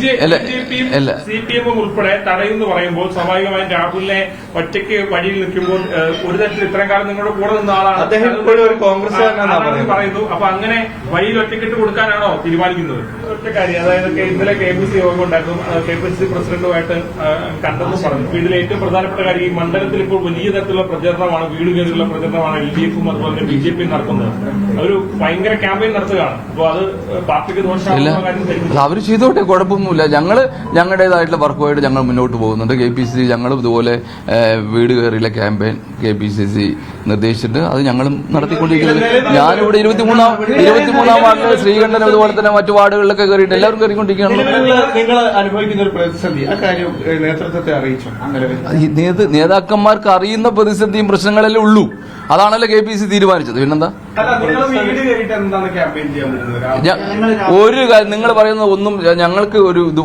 C P എമ്മും ഉൾപ്പെടെ തടയുമെന്ന് പറയുമ്പോൾ സ്വാഭാവികമായും രാഹുലിനെ ഒറ്റയ്ക്ക് വഴിയിൽ നിൽക്കുമ്പോൾ ഒരു തരത്തിൽ ഇത്രയും കാലം നിങ്ങളുടെ കൂടെ നിന്ന ആളാണ്. അദ്ദേഹം ഇപ്പോഴും ഒരു കോൺഗ്രസ്. പറയുന്നു. അപ്പൊ അങ്ങനെ വഴിയിൽ ഒറ്റക്കിട്ട് കൊടുക്കാനാണോ തീരുമാനിക്കുന്നത്? ഒറ്റ കാര്യം അതായത് ഇന്നലെ കെ പി സി യോഗം ഉണ്ടായിരുന്നു കെ പി സി പ്രസിഡന്റുമായിട്ട് കണ്ടെന്ന് പറഞ്ഞു. വീട്ടിലെ ഏറ്റവും പ്രധാനപ്പെട്ട കാര്യം ഈ മണ്ഡലത്തിൽ ഇപ്പോൾ വലിയ തരത്തിലുള്ള പ്രചരണമാണ് വീട് കയറിയുള്ള പ്രചരണമാണ് എൽ ഡി എഫും അതുപോലെ തന്നെ ബി ജെ പിയും നടത്തുന്നത്. ഒരു ഭയങ്കര ക്യാമ്പയിൻ നടത്തുകയാണ്. അപ്പോൾ അത് പാർട്ടിക്ക് ദോഷമാകുന്ന കാര്യം ധരിക്കുന്നു. അത് അവർ ചെയ്തോട്ടെ ഞങ്ങൾ ഞങ്ങളുടേതായിട്ടുള്ള വർക്കുമായിട്ട് ഞങ്ങൾ മുന്നോട്ട് പോകുന്നുണ്ട്. കെ പി സി സി ഞങ്ങളും ഇതുപോലെ വീട് കയറിയിലെ campaign K P C C നിർദ്ദേശിച്ചിട്ട് അത് ഞങ്ങളും നടത്തിക്കൊണ്ടിരിക്കുന്നത്. ഞാനിവിടെ ഇരുപത്തിമൂന്നാം ഇരുപത്തിമൂന്നാം വാർഡിൽ ശ്രീകണ്ഠനും അതുപോലെ തന്നെ മറ്റു വാർഡുകളിലൊക്കെ കയറിയിട്ട് എല്ലാവരും കയറിക്കൊണ്ടിരിക്കുകയാണ്. നേതാക്കന്മാർക്ക് അറിയുന്ന പ്രതിസന്ധിയും പ്രശ്നങ്ങളല്ലേ ഉള്ളൂ. അതാണല്ലോ കെ പി സി തീരുമാനിച്ചത്. പിന്നെന്താ? ഒരു കാര്യം നിങ്ങൾ പറയുന്ന ഒന്നും ഞങ്ങൾക്ക് ഒരു ഇത്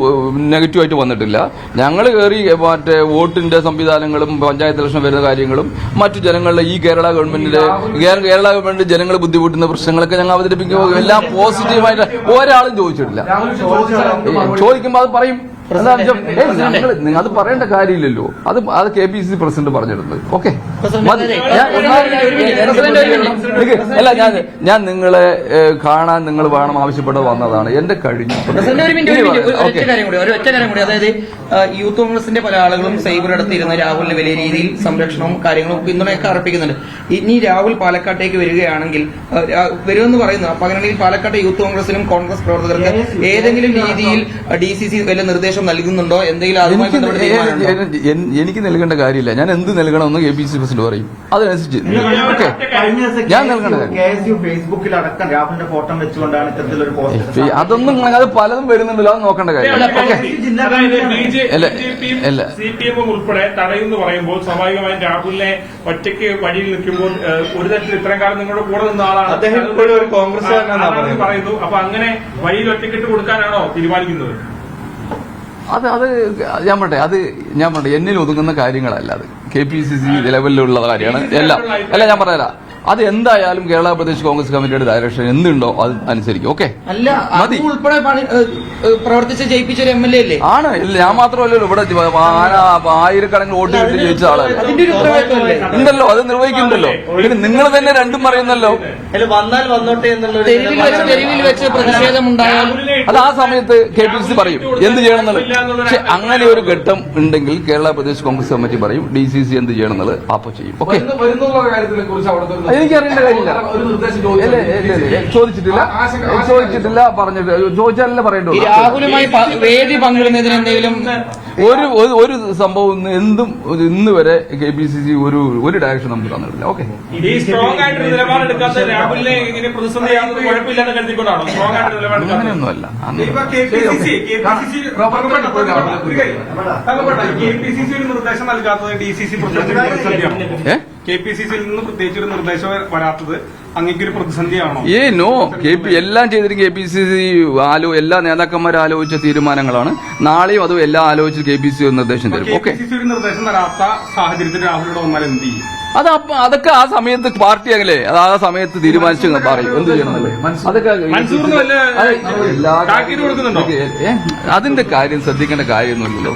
നെഗറ്റീവായിട്ട് വന്നിട്ടില്ല. ഞങ്ങൾ കയറി മറ്റേ വോട്ടിന്റെ സംവിധാനങ്ങളും പഞ്ചായത്ത് ഇലക്ഷൻ വരുന്ന കാര്യങ്ങളും മറ്റു ജനങ്ങളുടെ ഈ കേരള ഗവൺമെന്റിന്റെ കേരള ഗവൺമെന്റ് ജനങ്ങൾ ബുദ്ധിമുട്ടുന്ന പ്രശ്നങ്ങളൊക്കെ ഞങ്ങൾ അവതരിപ്പിക്കുമ്പോൾ എല്ലാം പോസിറ്റീവായിട്ട് ഒരാളും ചോദിച്ചിട്ടില്ല. ചോദിക്കുമ്പോൾ അത് പറയും. ഞങ്ങൾ അത് പറയേണ്ട കാര്യമില്ലല്ലോ അത് അത് K P C C president പറഞ്ഞിട്ടുണ്ട് ഓക്കെ അല്ല ഞാൻ ഞാൻ നിങ്ങളെ കാണാൻ നിങ്ങൾ വേണം ആവശ്യപ്പെട്ട് വന്നതാണ് എന്റെ കഴിഞ്ഞു. ഒറ്റ കാര്യം കൂടി ഒരു ഒറ്റ കാര്യം കൂടി അതായത് യൂത്ത് കോൺഗ്രസിന്റെ പല ആളുകളും സൈബർ എടുത്തിരുന്ന രാഹുലിന് വലിയ രീതിയിൽ സംരക്ഷണവും കാര്യങ്ങളും പിന്തുണയൊക്കെ അർപ്പിക്കുന്നുണ്ട് ഇനി രാഹുൽ പാലക്കാട്ടേക്ക് വരികയാണെങ്കിൽ വരുമെന്ന് പറയുന്നു അപ്പൊ അങ്ങനെയാണെങ്കിൽ പാലക്കാട്ടെ യൂത്ത് കോൺഗ്രസിനും കോൺഗ്രസ് പ്രവർത്തകർക്ക് ഏതെങ്കിലും രീതിയിൽ ഡി സി സി വല്ല നിർദ്ദേശം നൽകുന്നുണ്ടോ? എന്തെങ്കിലും അതുമായി എനിക്ക് ബന്ധപ്പെട്ട തീരുമാനമുണ്ടോ? എ- എ- എനിക്ക് നൽകേണ്ട കാര്യമില്ല. ഞാൻ എന്ത് നൽകണമെന്ന് കെ പി സി പ്രസിഡന്റ് പറയും. അതനുസരിച്ച് ഓക്കെ. കഴിഞ്ഞ ദിവസം ഞാൻ നൽകേണ്ട കാര്യം കെ എസ് യു ഫേസ്ബുക്കിൽ അടക്കം രാഹുലിന്റെ ഫോട്ടോ വെച്ചുകൊണ്ടാണ് ഇത്തരത്തിലൊരു പോസ്റ്റ് അതൊന്നും അത് പലതും വരുന്നുണ്ടല്ലോ. അത് നോക്കേണ്ട കാര്യം ഓക്കെ. അതായത് ബി ജെ അല്ല, അല്ല. സി പി എമ്മും ഉൾപ്പെടെ തടയുമെന്ന് പറയുമ്പോൾ സ്വാഭാവികമായും രാഹുലിനെ ഒറ്റയ്ക്ക് വഴിയിൽ നിൽക്കുമ്പോൾ ഏഹ്, ഒരു തരത്തിൽ ഇത്രയും കാലം നിങ്ങളുടെ കൂടെ നിന്ന ആളാണ്. അദ്ദേഹം ഇപ്പോഴും ഒരു കോൺഗ്രസ് ആണെന്ന് പറയുന്നത്. പറയുന്നു. അപ്പൊ അങ്ങനെ വഴിയിൽ ഒറ്റക്കിട്ട് കൊടുക്കാനാണോ തീരുമാനിക്കുന്നത്? അത് അത് ഞാൻ പറട്ടെ അത് ഞാൻ പറട്ടെ എന്നിൽ ഒതുങ്ങുന്ന കാര്യങ്ങളല്ല അത്. കെ പി സി സി ലെവലിലുള്ള കാര്യമാണ്. എല്ലാം. അല്ല ഞാൻ പറയാം അത് എന്തായാലും കേരള പ്രദേശ് കോൺഗ്രസ് കമ്മിറ്റിയുടെ ഡയറക്ഷൻ എന്തുണ്ടോ അത് അനുസരിക്കും. ഓക്കെ അല്ല മതി. ഉൾപ്പെടെ പ്രവർത്തിച്ച് ജയിപ്പിച്ച ഒരു എം എൽ എ അല്ലേ? ആണ്. ഇല്ല ഞാൻ മാത്രമല്ലല്ലോ ഇവിടെ ആയിരക്കണക്കിന് വോട്ട് കിട്ടി ജയിച്ച ആളാണ്. ഉണ്ടല്ലോ അത് നിർവഹിക്കുന്നുണ്ടല്ലോ. പിന്നെ നിങ്ങൾ തന്നെ രണ്ടും പറയുന്നല്ലോ. വന്നാൽ വന്നോട്ടെ അത് ആ സമയത്ത് കെ പി സി പറയും. എന്ത് ചെയ്യണം എന്നുള്ളത്? പക്ഷെ അങ്ങനെ ഒരു ഘട്ടം ഉണ്ടെങ്കിൽ കേരള പ്രദേശ് കോൺഗ്രസ് കമ്മിറ്റി പറയും ഡി സി സി എന്ത് ചെയ്യണം എന്നുള്ളത് അപ്പൊ ചെയ്യും. ഓക്കെ എനിക്ക് അറിയേണ്ട കാര്യമില്ല ചോദിച്ചിട്ടില്ല. ചോദിച്ചിട്ടില്ല. പറഞ്ഞിട്ട് ചോദിച്ചാലല്ലേ ഈ പറയേണ്ടത് രാഹുലുമായി വേദി പങ്കിടുന്നതിന് എന്തെങ്കിലും ഒരു ഒരു- സംഭവം ഇന്ന് എന്തും ഇന്ന് വരെ കെ പി സി സി ഒരു ഒരു ഡയറക്ഷൻ നമുക്ക് തന്നിട്ടില്ല. ഓക്കെ അങ്ങനെയൊന്നും അല്ല അങ്ങനെ. ഇപ്പൊ കെ പി സി ഒരു നിർദ്ദേശം സിയിൽ നിന്ന് പ്രത്യേകിച്ച് ഒരു വരാത്തത് അങ്ങേക്കൊരു പ്രതിസന്ധിയാണോ? ഏ നോ. കെ പി എല്ലാം ചെയ്തിട്ട് കെ പി സി സി ആലോ എല്ലാ നേതാക്കന്മാരും ആലോചിച്ച തീരുമാനങ്ങളാണ്. നാളെയും അതും എല്ലാം ആലോചിച്ച് കെ പി സി ഒരു നിർദ്ദേശം തരും. ഓക്കെ. ഒരു നിർദ്ദേശം തരാത്ത സാഹചര്യത്തിൽ രാഹുലിനോട് വന്നാൽ എന്ത് ചെയ്യും? അത് അപ്പൊ അതൊക്കെ ആ സമയത്ത് പാർട്ടി അല്ലേ അത് ആ സമയത്ത് തീരുമാനിച്ചു പറയും. എന്ത് ചെയ്യണമല്ലേ അതൊക്കെ അതിന്റെ കാര്യം ശ്രദ്ധിക്കേണ്ട കാര്യമൊന്നുമില്ലല്ലോ.